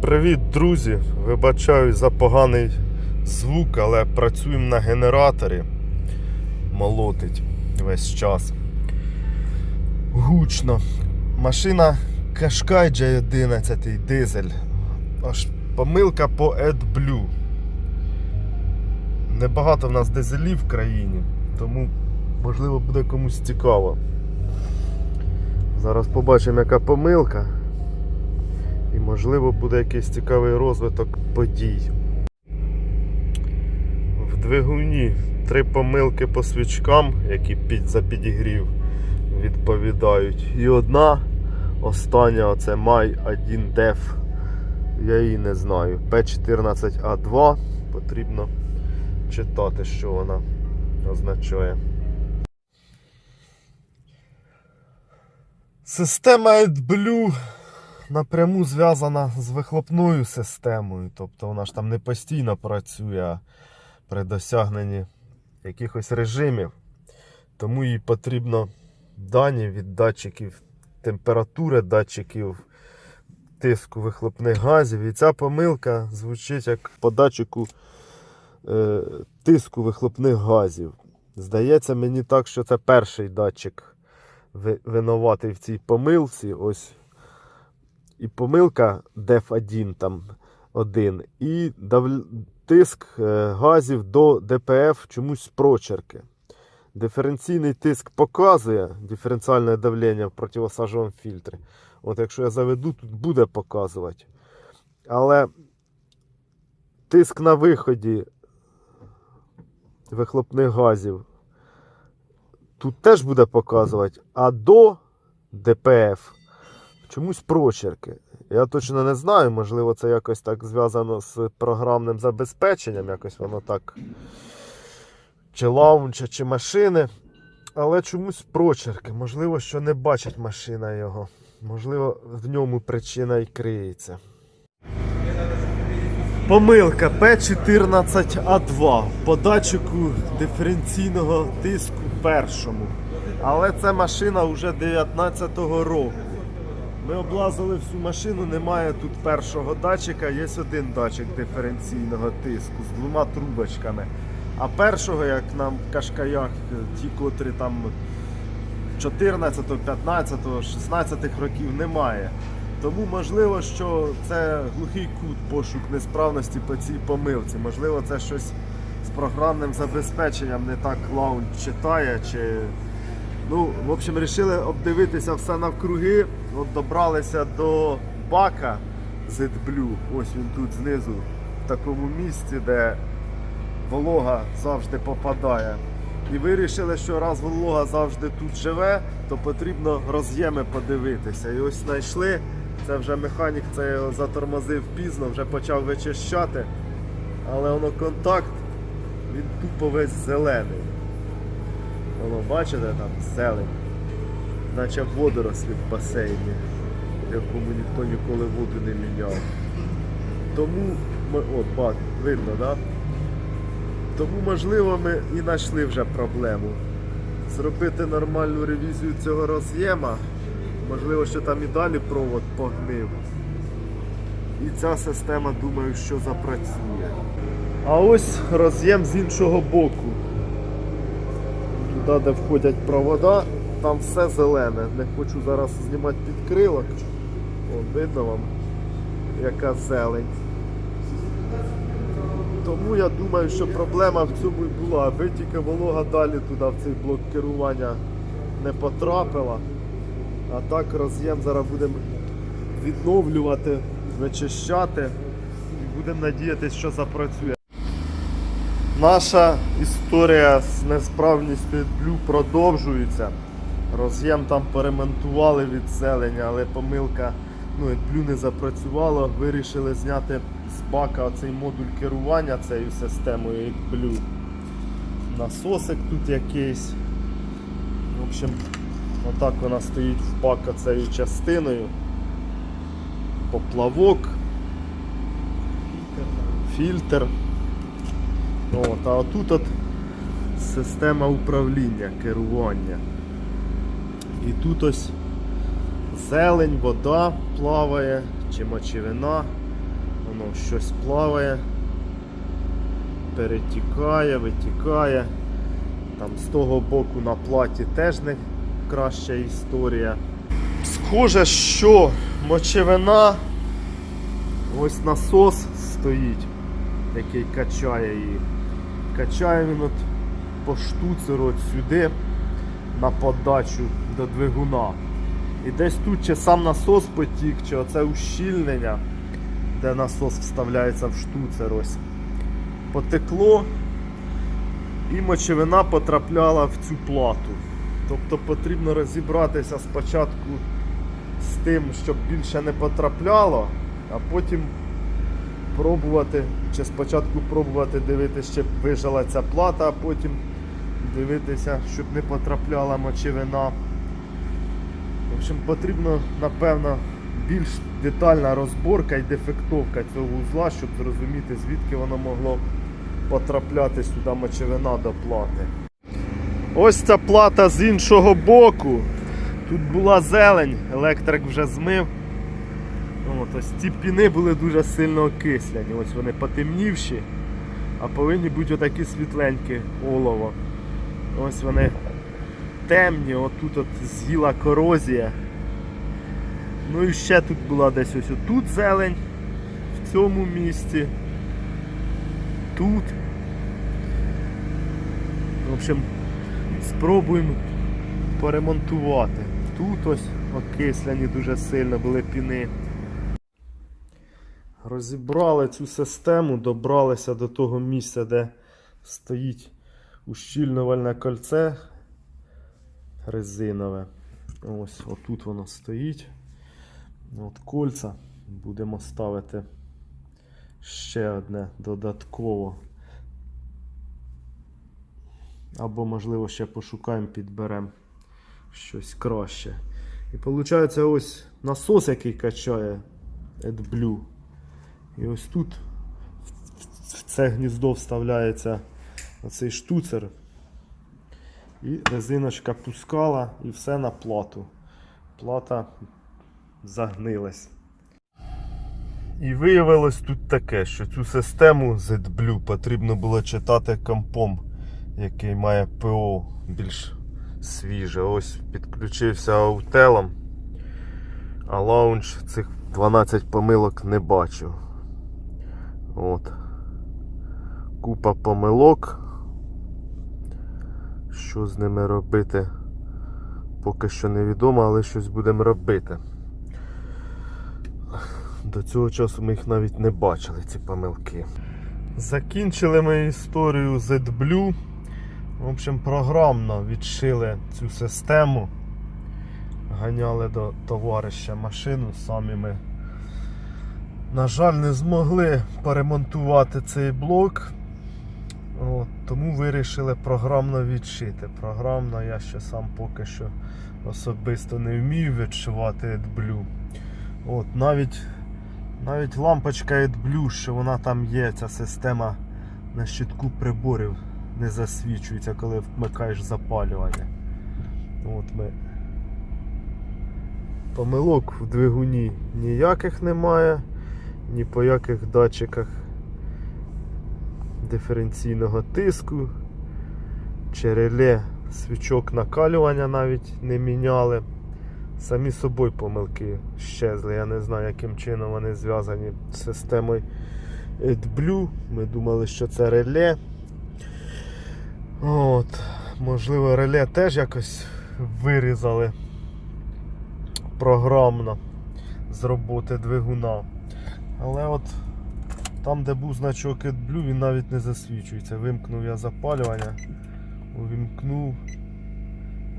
Привіт, друзі! Вибачаю за поганий звук, але працюємо на генераторі. Молотить весь час. Гучно. Машина Qashqai J11 дизель. Аж помилка по AdBlue. Небагато в нас дизелів в країні, тому можливо буде комусь цікаво. Зараз побачимо, яка помилка. Можливо буде якийсь цікавий розвиток подій. В двигуні три помилки по свічкам, які під, за підігрів відповідають. І одна остання оце Май 1 Def. Я її не знаю. P14A2. Потрібно читати, що вона означає. Система AdBlue напряму зв'язана з вихлопною системою. Тобто вона ж там не постійно працює а при досягненні якихось режимів. Тому їй потрібно дані від датчиків температури, датчиків тиску вихлопних газів. І ця помилка звучить як по датчику е, тиску вихлопних газів. Здається мені так, що це перший датчик винуватий в цій помилці. Ось і помилка DEF1 там один, і дав... тиск е, газів до ДПФ чомусь з прочерки. Диференційний тиск показує диференціальне давлення в противосажовому фільтрі. От якщо я заведу, тут буде показувати. Але тиск на виході вихлопних газів тут теж буде показувати, а до ДПФ чомусь прочерки. Я точно не знаю, можливо, це якось так зв'язано з програмним забезпеченням, якось воно так. Чи лаунча, чи машини. Але чомусь прочерки. Можливо, що не бачить машина його. Можливо, в ньому причина і криється. Помилка P14A2 по датчику диференційного тиску першому. Але це машина вже 19-го року. Ми облазили всю машину, немає тут першого датчика, є один датчик диференційного тиску з двома трубочками. А першого, як нам в кашкаях, ті, котрі там 14, 15, 16 років немає. Тому можливо, що це глухий кут пошук несправності по цій помилці. Можливо, це щось з програмним забезпеченням не так лаунч читає. чи Ну, в общем, вирішили обдивитися все навкруги. От добралися до бака ZBlue. Ось він тут знизу, в такому місці, де волога завжди попадає. І вирішили, що раз волога завжди тут живе, то потрібно роз'єми подивитися. І ось знайшли. Це вже механік це його затормозив пізно, вже почав вичищати. Але воно контакт, він тупо весь зелений. Воно, бачите, там зелень. Наче водорослі в басейні, в якому ніхто ніколи воду не міняв. Тому, ми- от, бак, видно, да? Тому, можливо, ми і знайшли вже проблему. Зробити нормальну ревізію цього роз'єма. Можливо, що там і далі провод погнив. І ця система, думаю, що запрацює. А ось роз'єм з іншого боку. Туди, де входять провода, там все зелене. Не хочу зараз знімати підкрилок. О, видно вам, яка зелень. Тому я думаю, що проблема в цьому і була, аби тільки волога далі туди в цей блок керування не потрапила. А так роз'єм зараз будемо відновлювати, вичищати і будемо надіятися, що запрацює. Наша історія з несправністю Blue продовжується. Роз'єм там поремонтували від зелення, але помилка ну, Blue не запрацювала. Вирішили зняти з бака цей модуль керування цією системою Blue. Насосик тут якийсь. В общем, отак вона стоїть в бака цією частиною. Поплавок, фільтр. От, а отут от система управління, керування. І тут ось зелень, вода плаває, чи мочевина. Воно щось плаває, перетікає, витікає. Там з того боку на платі теж не краща історія. Схоже, що мочевина, ось насос стоїть, який качає її. Качає він от по штуцеру от сюди на подачу до двигуна. І десь тут чи сам насос потік, чи оце ущільнення, де насос вставляється в штуцер ось. Потекло і мочевина потрапляла в цю плату. Тобто потрібно розібратися спочатку з тим, щоб більше не потрапляло, а потім пробувати, чи спочатку пробувати дивитися, щоб вижила ця плата, а потім дивитися, щоб не потрапляла мочевина. В общем, потрібно, напевно, більш детальна розборка і дефектовка цього узла, щоб зрозуміти, звідки воно могло потрапляти сюди мочевина до плати. Ось ця плата з іншого боку. Тут була зелень, електрик вже змив. От, ось ці піни були дуже сильно окисляні. Ось вони потемнівші, а повинні бути отакі світленькі олово. Ось вони темні, отут от з'їла корозія. Ну і ще тут була десь ось тут зелень, в цьому місці. Тут. В общем, спробуємо поремонтувати. Тут ось окисляні дуже сильно були піни. Розібрали цю систему, добралися до того місця, де стоїть ущільнювальне кольце резинове. Ось отут воно стоїть. От кольця будемо ставити ще одне додатково. Або, можливо, ще пошукаємо, підберемо щось краще. І виходить ось насос, який качає AdBlue. І ось тут в це гніздо вставляється оцей штуцер. І резиночка пускала і все на плату. Плата загнилась. І виявилось тут таке, що цю систему ZBlue потрібно було читати компом, який має ПО більш свіже. Ось підключився аутелом, а лаунч цих 12 помилок не бачив. От. Купа помилок. Що з ними робити? Поки що невідомо, але щось будемо робити. До цього часу ми їх навіть не бачили, ці помилки. Закінчили ми історію ZBlue. В общем, програмно відшили цю систему. Ганяли до товариша машину, самі ми, на жаль, не змогли поремонтувати цей блок. От, тому вирішили програмно відшити. Програмно я ще сам поки що особисто не вмію відшивати AdBlue. От, навіть, навіть лампочка AdBlue, що вона там є, ця система на щитку приборів не засвічується, коли вмикаєш запалювання. От ми. Помилок в двигуні ніяких немає, ні по яких датчиках диференційного тиску, чи реле свічок накалювання навіть не міняли. Самі собою помилки щезли. Я не знаю, яким чином вони зв'язані з системою AdBlue. Ми думали, що це реле. От, Можливо, реле теж якось вирізали програмно з роботи двигуна. Але от там, де був значок AdBlue, він навіть не засвічується. Вимкнув я запалювання, увімкнув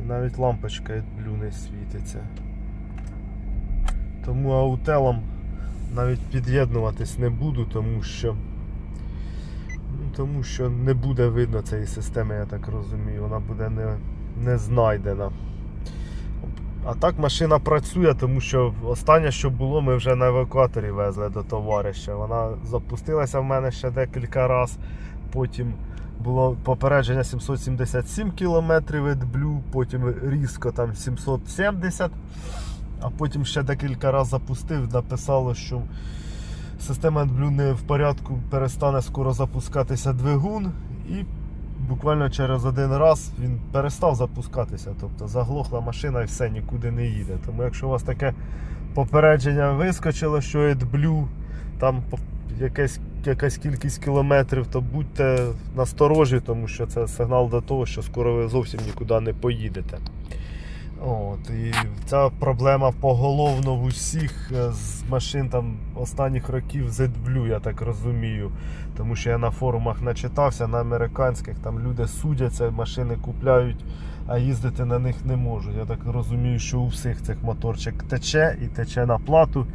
і навіть лампочка AdBlue не світиться. Тому аутелом навіть під'єднуватись не буду, тому що ну, тому що не буде видно цієї системи, я так розумію, вона буде не, не знайдена. А так машина працює, тому що останнє, що було, ми вже на евакуаторі везли до товариша. Вона запустилася в мене ще декілька разів. Потім було попередження 777 км від Blue, потім різко там 770 а потім ще декілька разів запустив, написало, що система AdBlue не в порядку, перестане скоро запускатися двигун і буквально через один раз він перестав запускатися. Тобто заглохла машина і все, нікуди не їде. Тому якщо у вас таке попередження вискочило, що AdBlue там якась, якась кількість кілометрів, то будьте насторожі, тому що це сигнал до того, що скоро ви зовсім нікуди не поїдете. От, і ця проблема поголовно в усіх е, з машин там останніх років Z-Blue, я так розумію. Тому що я на форумах начитався, на американських там люди судяться, машини купляють, а їздити на них не можуть. Я так розумію, що у всіх цих моторчик тече і тече на плату,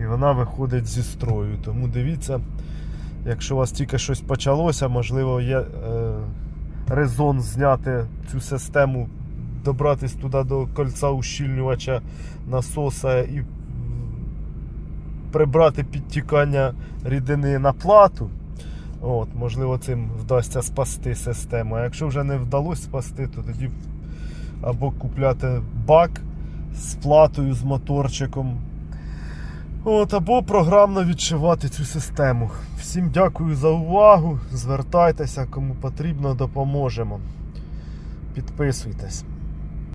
і вона виходить зі строю. Тому дивіться, якщо у вас тільки щось почалося, можливо, є е, резон зняти цю систему добратись туди до кольця ущільнювача насоса і прибрати підтікання рідини на плату. От, можливо, цим вдасться спасти систему. А якщо вже не вдалося спасти, то тоді або купляти бак з платою, з моторчиком. От, або програмно відшивати цю систему. Всім дякую за увагу. Звертайтеся, кому потрібно, допоможемо. Підписуйтесь.